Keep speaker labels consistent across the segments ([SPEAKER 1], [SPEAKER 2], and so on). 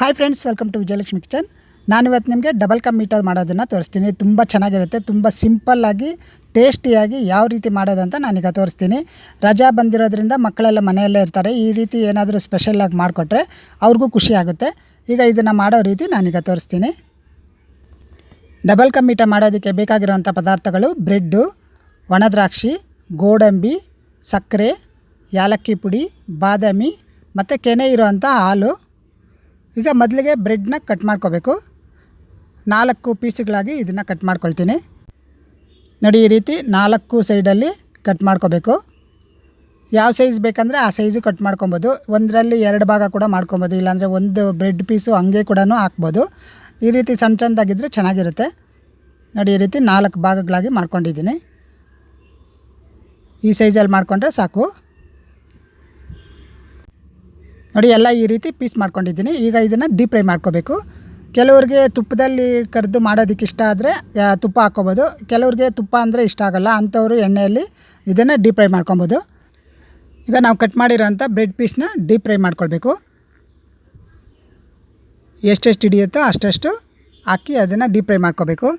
[SPEAKER 1] Hi friends welcome to Vijayalakshmi kitchen ನಾನಿವತ್ತು ನಿಮಗೆ double come metre ಮಾಡೋದನ್ನು ತೋರಿಸ್ತೀನಿ. ತುಂಬ ಚೆನ್ನಾಗಿರುತ್ತೆ, ತುಂಬ ಸಿಂಪಲ್ಲಾಗಿ ಟೇಸ್ಟಿಯಾಗಿ ಯಾವ ರೀತಿ ಮಾಡೋದಂತ ನಾನೀಗ ತೋರಿಸ್ತೀನಿ. ರಜಾ ಬಂದಿರೋದ್ರಿಂದ ಮಕ್ಕಳೆಲ್ಲ ಮನೆಯಲ್ಲೇ ಇರ್ತಾರೆ. ಈ ರೀತಿ ಏನಾದರೂ ಸ್ಪೆಷಲ್ಲಾಗಿ ಮಾಡಿಕೊಟ್ರೆ ಅವ್ರಿಗೂ ಖುಷಿ ಆಗುತ್ತೆ. ಈಗ ಇದನ್ನು ಮಾಡೋ ರೀತಿ ನಾನೀಗ ತೋರಿಸ್ತೀನಿ. ಡಬಲ್ ಕಮ್ ಮೀಟ ಮಾಡೋದಕ್ಕೆ ಬೇಕಾಗಿರುವಂಥ ಪದಾರ್ಥಗಳು ಬ್ರೆಡ್ಡು, ಒಣದ್ರಾಕ್ಷಿ, ಗೋಡಂಬಿ, ಸಕ್ಕರೆ, ಯಾಲಕ್ಕಿ ಪುಡಿ, ಬಾದಾಮಿ ಮತ್ತು ಕೆನೆ ಇರುವಂಥ ಹಾಲು ಈಗ ಮೊದಲಿಗೆ ಬ್ರೆಡ್ನ ಕಟ್ ಮಾಡ್ಕೋಬೇಕು. ನಾಲ್ಕು ಪೀಸ್ಗಳಾಗಿ ಇದನ್ನು ಕಟ್ ಮಾಡ್ಕೊಳ್ತೀನಿ. ನೋಡಿ, ಈ ರೀತಿ ನಾಲ್ಕು ಸೈಡಲ್ಲಿ ಕಟ್ ಮಾಡ್ಕೋಬೇಕು. ಯಾವ ಸೈಜ್ ಬೇಕಂದರೆ ಆ ಸೈಜು ಕಟ್ ಮಾಡ್ಕೊಬೋದು. ಒಂದರಲ್ಲಿ ಎರಡು ಭಾಗ ಕೂಡ ಮಾಡ್ಕೊಬೋದು. ಇಲ್ಲಾಂದರೆ ಒಂದು ಬ್ರೆಡ್ ಪೀಸು ಹಂಗೆ ಕೂಡ ಹಾಕ್ಬೋದು. ಈ ರೀತಿ ಸಣ್ಣ ಸಣ್ಣದಾಗಿದ್ದರೆ ಚೆನ್ನಾಗಿರುತ್ತೆ. ನೋಡಿ, ಈ ರೀತಿ ನಾಲ್ಕು ಭಾಗಗಳಾಗಿ ಮಾಡ್ಕೊಂಡಿದ್ದೀನಿ. ಈ ಸೈಜಲ್ಲಿ ಮಾಡಿಕೊಂಡ್ರೆ ಸಾಕು. ನೋಡಿ, ಎಲ್ಲ ಈ ರೀತಿ ಪೀಸ್ ಮಾಡ್ಕೊಂಡಿದ್ದೀನಿ. ಈಗ ಇದನ್ನು ಡೀಪ್ ಫ್ರೈ ಮಾಡ್ಕೋಬೇಕು. ಕೆಲವ್ರಿಗೆ ತುಪ್ಪದಲ್ಲಿ ಕರೆದು ಮಾಡೋದಕ್ಕೆ ಇಷ್ಟ ಆದರೆ ತುಪ್ಪ ಹಾಕ್ಕೋಬೋದು. ಕೆಲವ್ರಿಗೆ ತುಪ್ಪ ಅಂದರೆ ಇಷ್ಟ ಆಗೋಲ್ಲ, ಅಂಥವ್ರು ಎಣ್ಣೆಯಲ್ಲಿ ಇದನ್ನು ಡೀಪ್ ಫ್ರೈ ಮಾಡ್ಕೊಬೋದು. ಈಗ ನಾವು ಕಟ್ ಮಾಡಿರೋಂಥ ಬ್ರೆಡ್ ಪೀಸ್ನ ಡೀಪ್ ಫ್ರೈ ಮಾಡ್ಕೊಳ್ಬೇಕು. ಎಷ್ಟೆಷ್ಟು ಹಿಡಿಯುತ್ತೋ ಅಷ್ಟಷ್ಟು ಹಾಕಿ ಅದನ್ನು ಡೀಪ್ ಫ್ರೈ ಮಾಡ್ಕೋಬೇಕು.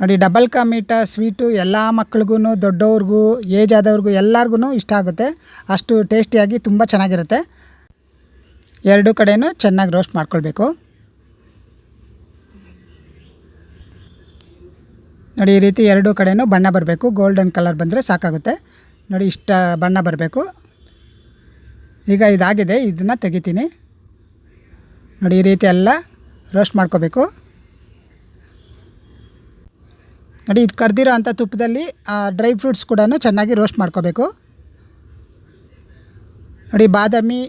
[SPEAKER 1] ನೋಡಿ ಡಬಲ್ ಕಾ ಮೀಟ ಸ್ವೀಟು ಎಲ್ಲ ಮಕ್ಳಿಗೂ ದೊಡ್ಡವ್ರಿಗೂ ಏಜ್ ಆದವ್ರಿಗೂ ಎಲ್ಲರಿಗೂ ಇಷ್ಟ ಆಗುತ್ತೆ. ಅಷ್ಟು ಟೇಸ್ಟಿಯಾಗಿ ತುಂಬ ಚೆನ್ನಾಗಿರುತ್ತೆ. ಎರಡು ಕಡೆಯೂ ಚೆನ್ನಾಗಿ ರೋಸ್ಟ್ ಮಾಡ್ಕೊಳ್ಬೇಕು. ನೋಡಿ, ಈ ರೀತಿ ಎರಡು ಕಡೆಯೂ ಬಣ್ಣ ಬರಬೇಕು. ಗೋಲ್ಡನ್ ಕಲರ್ ಬಂದರೆ ಸಾಕಾಗುತ್ತೆ. ನೋಡಿ, ಇಷ್ಟ ಬಣ್ಣ ಬರಬೇಕು. ಈಗ ಇದಾಗಿದೆ. ಇದನ್ನು ತೆಗಿತೀನಿ. ನೋಡಿ, ಈ ರೀತಿ ಎಲ್ಲ ರೋಸ್ಟ್ ಮಾಡ್ಕೋಬೇಕು. ನೋಡಿ, ಇದು ಕರೆದಿರೋ ಅಂಥ ತುಪ್ಪದಲ್ಲಿ ಡ್ರೈ ಫ್ರೂಟ್ಸ್ ಕೂಡ ಚೆನ್ನಾಗಿ ರೋಸ್ಟ್ ಮಾಡ್ಕೋಬೇಕು. ನೋಡಿ, ಬಾದಾಮಿ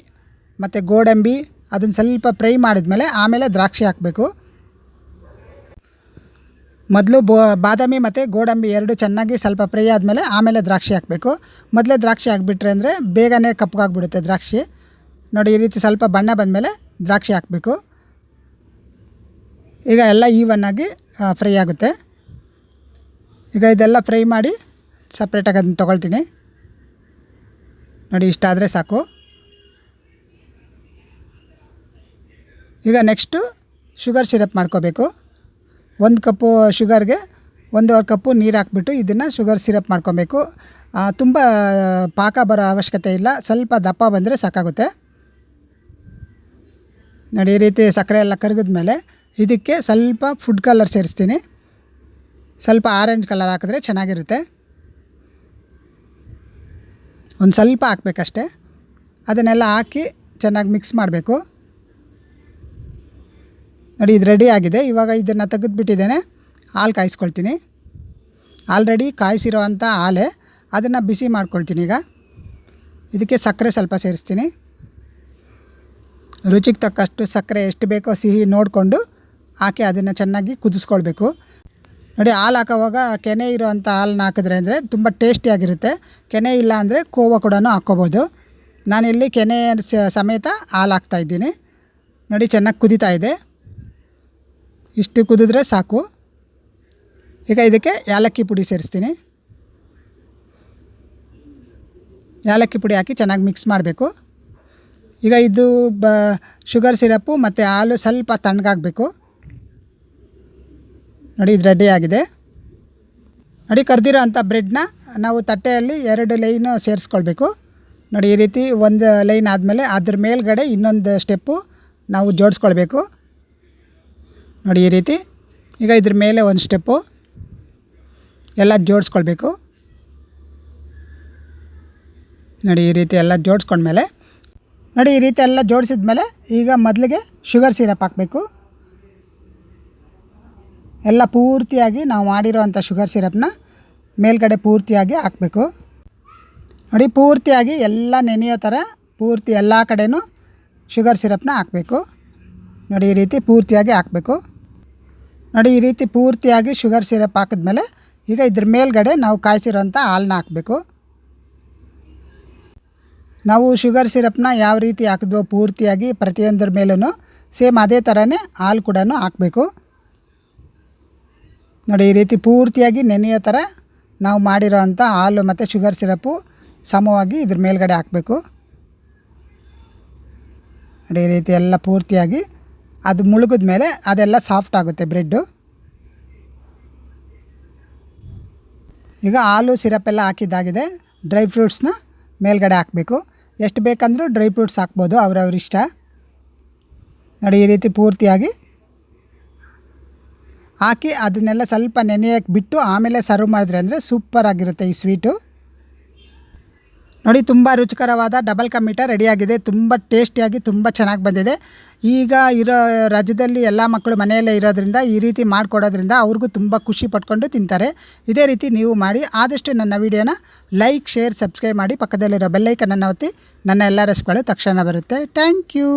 [SPEAKER 1] ಮತ್ತು ಗೋಡಂಬಿ, ಅದನ್ನು ಸ್ವಲ್ಪ ಫ್ರೈ ಮಾಡಿದ್ಮೇಲೆ ಆಮೇಲೆ ದ್ರಾಕ್ಷಿ ಹಾಕಬೇಕು. ಮೊದಲು ಬೋ, ಬಾದಾಮಿ ಮತ್ತು ಗೋಡಂಬಿ ಎರಡು ಚೆನ್ನಾಗಿ ಸ್ವಲ್ಪ ಫ್ರೈ ಆದಮೇಲೆ ಆಮೇಲೆ ದ್ರಾಕ್ಷಿ ಹಾಕಬೇಕು. ಮೊದಲೇ ದ್ರಾಕ್ಷಿ ಹಾಕ್ಬಿಟ್ರೆ ಅಂದರೆ ಬೇಗನೆ ಕಪ್ಪಗಾಗ್ಬಿಡುತ್ತೆ ದ್ರಾಕ್ಷಿ. ನೋಡಿ, ಈ ರೀತಿ ಸ್ವಲ್ಪ ಬಣ್ಣ ಬಂದಮೇಲೆ ದ್ರಾಕ್ಷಿ ಹಾಕಬೇಕು. ಈಗ ಎಲ್ಲ ಈವನ್ನಾಗಿ ಫ್ರೈ ಆಗುತ್ತೆ. ಈಗ ಇದೆಲ್ಲ ಫ್ರೈ ಮಾಡಿ ಸಪ್ರೇಟಾಗಿ ಅದನ್ನು ತೊಗೊಳ್ತೀನಿ. ನೋಡಿ ಇಷ್ಟ ಆದರೆ ಸಾಕು. ಈಗ ನೆಕ್ಸ್ಟು ಶುಗರ್ ಸಿರಪ್ ಮಾಡ್ಕೋಬೇಕು. ಒಂದು ಕಪ್ಪು ಶುಗರ್ಗೆ ಒಂದೂವರೆ ಕಪ್ಪು ನೀರು ಹಾಕ್ಬಿಟ್ಟು ಇದನ್ನು ಶುಗರ್ ಸಿರಪ್ ಮಾಡ್ಕೊಬೇಕು. ತುಂಬ, ಪಾಕ ಬರೋ ಅವಶ್ಯಕತೆ ಇಲ್ಲ. ಸ್ವಲ್ಪ ದಪ್ಪ ಬಂದರೆ ಸಾಕಾಗುತ್ತೆ. ನೋಡಿ ಈ ರೀತಿ ಸಕ್ಕರೆ ಎಲ್ಲ ಕರಗಿದ್ಮೇಲೆ ಇದಕ್ಕೆ ಸ್ವಲ್ಪ ಫುಡ್ ಕಲರ್ ಸೇರಿಸ್ತೀನಿ. ಸ್ವಲ್ಪ ಆರೆಂಜ್ ಕಲರ್ ಹಾಕಿದ್ರೆ ಚೆನ್ನಾಗಿರುತ್ತೆ. ಒಂದು ಸ್ವಲ್ಪ ಹಾಕ್ಬೇಕಷ್ಟೆ. ಅದನ್ನೆಲ್ಲ ಹಾಕಿ ಚೆನ್ನಾಗಿ ಮಿಕ್ಸ್ ಮಾಡಬೇಕು. ನೋಡಿ, ಇದು ರೆಡಿ ಆಗಿದೆ. ಇವಾಗ ಇದನ್ನು ತೆಗೆದುಬಿಟ್ಟಿದ್ದೇನೆ. ಹಾಲು ಕಾಯಿಸ್ಕೊಳ್ತೀನಿ. ಆಲ್ರೆಡಿ ಕಾಯಿಸಿರೋ ಅಂಥ ಹಾಲೆ ಅದನ್ನು ಬಿಸಿ ಮಾಡ್ಕೊಳ್ತೀನಿ ಈಗ. ಇದಕ್ಕೆ ಸಕ್ಕರೆ ಸ್ವಲ್ಪ ಸೇರಿಸ್ತೀನಿ. ರುಚಿಗೆ ತಕ್ಕಷ್ಟು ಸಕ್ಕರೆ ಎಷ್ಟು ಬೇಕೋ ಸಿಹಿ ನೋಡಿಕೊಂಡು ಹಾಕಿ ಅದನ್ನು ಚೆನ್ನಾಗಿ ಕುದಿಸ್ಕೊಳ್ಬೇಕು. ನೋಡಿ, ಹಾಲು ಹಾಕೋವಾಗ ಕೆನೆ ಇರೋವಂಥ ಹಾಲನ್ನ ಹಾಕಿದ್ರೆ ಅಂದರೆ ತುಂಬ ಟೇಸ್ಟಿಯಾಗಿರುತ್ತೆ ಕೆನೆ ಇಲ್ಲ ಅಂದರೆ ಕೋವ ಕೂಡ ಹಾಕ್ಕೋಬೋದು. ನಾನಿಲ್ಲಿ ಕೆನೆ ಸಮೇತ ಹಾಲು ಹಾಕ್ತಾಯಿದ್ದೀನಿ ನೋಡಿ, ಚೆನ್ನಾಗಿ ಕುದೀತಾ ಇದೆ. ಇಷ್ಟು ಕುದಿದ್ರೆ ಸಾಕು. ಈಗ ಇದಕ್ಕೆ ಏಲಕ್ಕಿ ಪುಡಿ ಸೇರಿಸ್ತೀನಿ. ಏಲಕ್ಕಿ ಪುಡಿ ಹಾಕಿ ಚೆನ್ನಾಗಿ ಮಿಕ್ಸ್ ಮಾಡಬೇಕು. ಈಗ ಇದು ಬ ಶುಗರ್ ಸಿರಪ್ಪು ಮತ್ತು ಹಾಲು ಸ್ವಲ್ಪ ತಣ್ಣಗಾಗಬೇಕು. ನೋಡಿ, ಇದು ಆಗಿದೆ. ನೋಡಿ, ಕರೆದಿರೋ ಅಂಥ ಬ್ರೆಡ್ನ ನಾವು ತಟ್ಟೆಯಲ್ಲಿ ಎರಡು ಲೈನು ಸೇರಿಸ್ಕೊಳ್ಬೇಕು. ನೋಡಿ, ಈ ರೀತಿ ಒಂದು ಲೈನ್ ಆದಮೇಲೆ ಅದ್ರ ಮೇಲ್ಗಡೆ ಇನ್ನೊಂದು ಸ್ಟೆಪ್ಪು ನಾವು ಜೋಡಿಸ್ಕೊಳ್ಬೇಕು. ನೋಡಿ, ಈ ರೀತಿ. ಈಗ ಇದ್ರ ಮೇಲೆ ಒಂದು ಸ್ಟೆಪ್ಪು ಎಲ್ಲ ಜೋಡಿಸ್ಕೊಳ್ಬೇಕು. ನೋಡಿ, ಈ ರೀತಿ ಎಲ್ಲ ಜೋಡಿಸ್ಕೊಂಡ್ಮೇಲೆ. ನೋಡಿ, ಈ ರೀತಿ ಎಲ್ಲ ಜೋಡಿಸಿದ್ಮೇಲೆ ಈಗ ಮೊದಲಿಗೆ ಶುಗರ್ ಸಿರಪ್ ಹಾಕಬೇಕು. ಎಲ್ಲ ಪೂರ್ತಿಯಾಗಿ ನಾವು ಮಾಡಿರೋವಂಥ ಶುಗರ್ ಸಿರಪ್ನ ಮೇಲ್ಗಡೆ ಪೂರ್ತಿಯಾಗಿ ಹಾಕಬೇಕು. ನೋಡಿ, ಪೂರ್ತಿಯಾಗಿ ಎಲ್ಲ ನೆನೆಯೋ ಥರ ಪೂರ್ತಿ ಎಲ್ಲ ಕಡೆಯೂ ಶುಗರ್ ಸಿರಪ್ನ ಹಾಕಬೇಕು. ನೋಡಿ, ಈ ರೀತಿ ಪೂರ್ತಿಯಾಗಿ ಹಾಕಬೇಕು. ನೋಡಿ, ಈ ರೀತಿ ಪೂರ್ತಿಯಾಗಿ ಶುಗರ್ ಸಿರಪ್ ಹಾಕಿದ್ಮೇಲೆ ಈಗ ಇದ್ರ ಮೇಲ್ಗಡೆ ನಾವು ಕಾಯಿಸಿರೋಂಥ ಹಾಲನ್ನ ಹಾಕಬೇಕು. ನಾವು ಶುಗರ್ ಸಿರಪ್ನ ಯಾವ ರೀತಿ ಹಾಕಿದ್ವೋ ಪೂರ್ತಿಯಾಗಿ ಪ್ರತಿಯೊಂದ್ರ ಮೇಲೂ ಸೇಮ್ ಅದೇ ಥರನೇ ಹಾಲು ಕೂಡ ಹಾಕಬೇಕು. ನೋಡಿ, ಈ ರೀತಿ ಪೂರ್ತಿಯಾಗಿ ನೆನೆಯೋ ಥರ ನಾವು ಮಾಡಿರೋ ಅಂಥ ಹಾಲು ಮತ್ತು ಶುಗರ್ ಸಿರಪ್ಪು ಸಮವಾಗಿ ಇದ್ರ ಮೇಲ್ಗಡೆ ಹಾಕಬೇಕು. ನೋಡಿ, ಈ ರೀತಿ ಎಲ್ಲ ಪೂರ್ತಿಯಾಗಿ ಅದು ಮುಳುಗಿದ ಮೇಲೆ ಅದೆಲ್ಲ ಸಾಫ್ಟ್ ಆಗುತ್ತೆ ಬ್ರೆಡ್ಡು. ಈಗ ಹಾಲು ಎಲ್ಲ ಹಾಕಿದ್ದಾಗಿದೆ. ಡ್ರೈ ಫ್ರೂಟ್ಸ್ನ ಮೇಲ್ಗಡೆ ಹಾಕಬೇಕು. ಎಷ್ಟು ಬೇಕಂದರೂ ಡ್ರೈ ಫ್ರೂಟ್ಸ್ ಹಾಕ್ಬೋದು, ಅವ್ರವ್ರ ಇಷ್ಟ. ನೋಡಿ, ಈ ರೀತಿ ಪೂರ್ತಿಯಾಗಿ ಹಾಕಿ ಅದನ್ನೆಲ್ಲ ಸ್ವಲ್ಪ ನೆನೆಯಕ್ಕೆ ಬಿಟ್ಟು ಆಮೇಲೆ ಸರ್ವ್ ಮಾಡಿದ್ರೆ ಅಂದರೆ ಸೂಪರ್ ಆಗಿರುತ್ತೆ ಈ ಸ್ವೀಟು ನೋಡಿ ತುಂಬ ರುಚಿಕರವಾದ ಡಬಲ್ ಕಮ್ಮಿಟ ರೆಡಿಯಾಗಿದೆ ತುಂಬ ಟೇಸ್ಟಿಯಾಗಿ ತುಂಬ ಚೆನ್ನಾಗಿ ಬಂದಿದೆ. ಈಗ ಇರೋ ರಾಜ್ಯದಲ್ಲಿ ಎಲ್ಲ ಮಕ್ಕಳು ಮನೆಯಲ್ಲೇ ಇರೋದ್ರಿಂದ ಈ ರೀತಿ ಮಾಡಿಕೊಡೋದ್ರಿಂದ ಅವ್ರಿಗೂ ತುಂಬ ಖುಷಿ ಪಟ್ಕೊಂಡು ತಿಂತಾರೆ. ಇದೇ ರೀತಿ ನೀವು ಮಾಡಿ ಆದಷ್ಟು ನನ್ನ ವೀಡಿಯೋನ ಲೈಕ್ ಶೇರ್ ಸಬ್ಸ್ಕ್ರೈಬ್ ಮಾಡಿ ಪಕ್ಕದಲ್ಲಿರೋ ಬೆಲ್ಲೈಕನನ್ನು ಒತ್ತಿ ನನ್ನ ಎಲ್ಲ ರೆಸಿಪಿಗಳು ತಕ್ಷಣ ಬರುತ್ತೆ. Thank you